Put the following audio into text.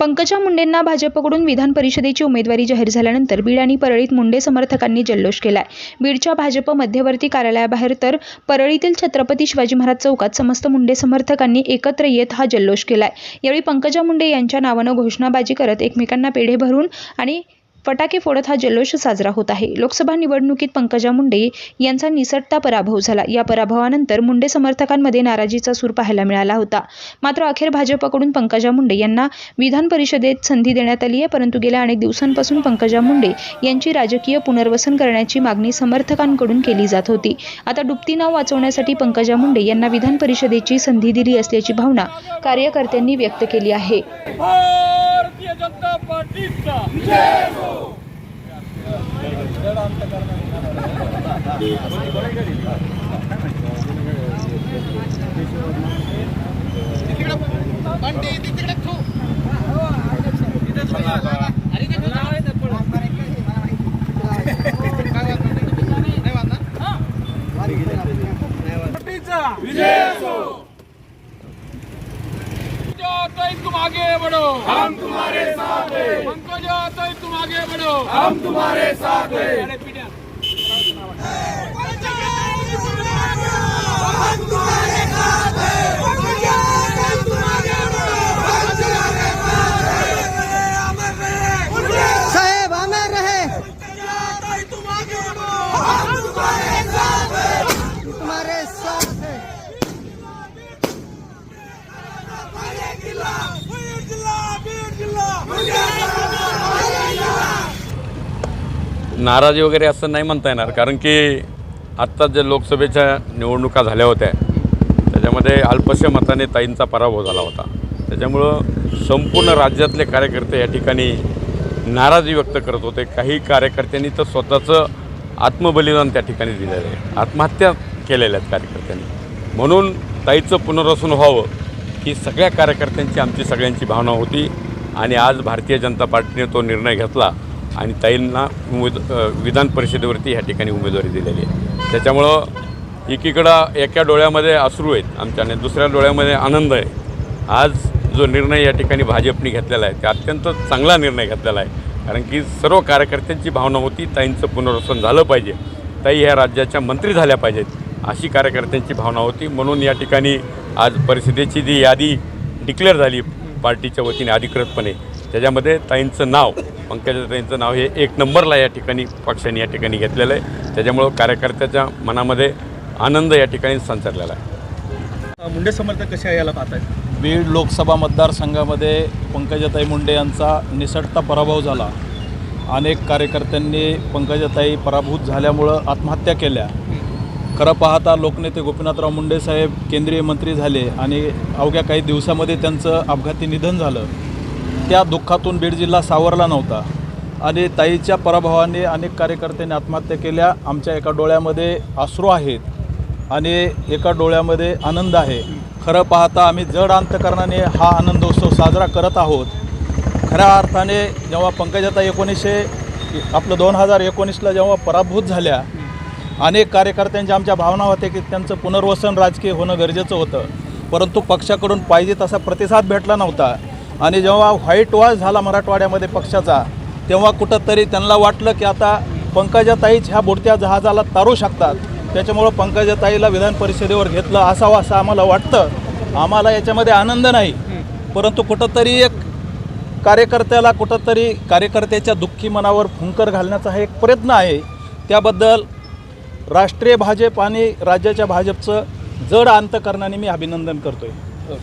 पंकजा मुंडेंना भाजपकडून विधान परिषदेची उमेदवारी जाहीर झाल्यानंतर बीड आणि परळीत मुंडे समर्थकांनी जल्लोष केलाय. बीडच्या भाजप मध्यवर्ती कार्यालयाबाहेर तर परळीतील छत्रपती शिवाजी महाराज चौकात समस्त मुंडे समर्थकांनी एकत्र येत हा जल्लोष केलाय. यावेळी पंकजा मुंडे यांच्या नावानं घोषणाबाजी करत एकमेकांना पेढे भरून आणि फटाके फोडत हा जल्लोष साजरा होत आहे. लोकसभा निवडणुकीत पंकजा मुंडे यांचा निसटता पराभव झाला. या पराभवानंतर मुंडे समर्थकांमध्ये नाराजीचा सूर पाहायला मिळाला होता. मात्र अखेर भाजपकडून पंकजा मुंडे यांना विधान परिषदेत संधी देण्यात आली आहे. परंतु गेल्या अनेक दिवसांपासून पंकजा मुंडे यांची राजकीय पुनर्वसन करण्याची मागणी समर्थकांकडून केली जात होती. आता डुबती नाव वाचवण्यासाठी पंकजा मुंडे यांना विधान परिषदेची संधी दिली असल्याची भावना कार्यकर्त्यांनी व्यक्त केली आहे. पार्टीचा विजय असो पंकजा तुम आगे बढ़ो। हम तुम्हारे साथ हैं। पंकजा तुम आगे बढ़ो। हम तुम्हारे साथ हैं। नाराजी वगैरे असं नाही म्हणता येणार कारण की आत्ताच ज्या लोकसभेच्या निवडणुका झाल्या होत्या त्याच्यामध्ये अल्पशा मताने ताईंचा पराभव झाला होता. त्याच्यामुळं संपूर्ण राज्यातले कार्यकर्ते या ठिकाणी नाराजी व्यक्त करत होते. काही कार्यकर्त्यांनी तर स्वतःचं आत्मबलिदान त्या ठिकाणी दिलेलं आहे. आत्महत्या केलेल्या आहेत कार्यकर्त्यांनी. म्हणून ताईचं पुनर्वसन व्हावं ही सगळ्या कार्यकर्त्यांची आमची सगळ्यांची भावना होती. आणि आज भारतीय जनता पार्टीने तो निर्णय घेतला. आणि ताईंना उमेद विधान परिषदेवरती ह्या ठिकाणी उमेदवारी दिलेली आहे. त्याच्यामुळं एकीकडं एका डोळ्यामध्ये अश्रू आहेत आमच्या आणि दुसऱ्या डोळ्यामध्ये आनंद आहे. आज जो निर्णय या ठिकाणी भाजपने घेतलेला आहे ते अत्यंत चांगला निर्णय घेतलेला आहे. कारण की सर्व कार्यकर्त्यांची भावना होती ताईंचं पुनर्वसन झालं पाहिजे. ताई ह्या राज्याच्या मंत्री झाल्या पाहिजेत अशी कार्यकर्त्यांची भावना होती. म्हणून या ठिकाणी आज परिषदेची जी यादी डिक्लेअर झाली पार्टीच्या वतीने अधिकृतपणे. त्याच्यामध्ये ताईंचं नाव पंकजाताईंचं नाव हे एक नंबरला या ठिकाणी पक्षाने या ठिकाणी घेतलेलं आहे. त्याच्यामुळं कार्यकर्त्याच्या मनामध्ये आनंद या ठिकाणी संचारलेला आहे. मुंडे समर्थक कसे आहे याला पाहतायत बीड लोकसभा मतदारसंघामध्ये पंकजाताई मुंडे यांचा निसटता पराभव झाला. अनेक कार्यकर्त्यांनी पंकजाताई पराभूत झाल्यामुळं आत्महत्या केल्या. खरं पाहता लोकनेते गोपीनाथराव मुंडे साहेब केंद्रीय मंत्री झाले आणि अवघ्या काही दिवसामध्ये त्यांचं अपघाती निधन झालं. त्या दुःखातून बीड जिल्हा सावरला नव्हता. आणि ताईच्या पराभवाने अनेक कार्यकर्त्यांनी आत्महत्या केल्या. आमच्या एका डोळ्यामध्ये आश्रू आहेत आणि एका डोळ्यामध्ये आनंद आहे. खरं पाहता आम्ही जड अंतकरणाने हा आनंदोत्सव साजरा करत आहोत. खऱ्या अर्थाने जेव्हा पंकजाता एकोणीसशे आपलं दोन हजार एकोणीसला जेव्हा पराभूत झाल्या अनेक कार्यकर्त्यांच्या आमच्या भावना होत्या की त्यांचं पुनर्वसन राजकीय होणं गरजेचं होतं. परंतु पक्षाकडून पाहिजे तसा प्रतिसाद भेटला नव्हता. आणि जेव्हा व्हाईट वॉश झाला मराठवाड्यामध्ये पक्षाचा तेव्हा कुठंतरी त्यांना वाटलं की आता पंकजाताईच ह्या बुडत्या जहाजाला तारू शकतात. त्याच्यामुळं पंकजाताईला विधान परिषदेवर घेतलं असावं असं आम्हाला वाटतं. आम्हाला याच्यामध्ये आनंद नाही. परंतु कुठंतरी एक कार्यकर्त्याला कुठंतरी कार्यकर्त्याच्या दुःखी मनावर फुंकर घालण्याचा हा एक प्रयत्न आहे. त्याबद्दल राष्ट्रीय भाजप आणि राज्याच्या भाजपचं जड अंतकरणाने मी अभिनंदन करतो आहे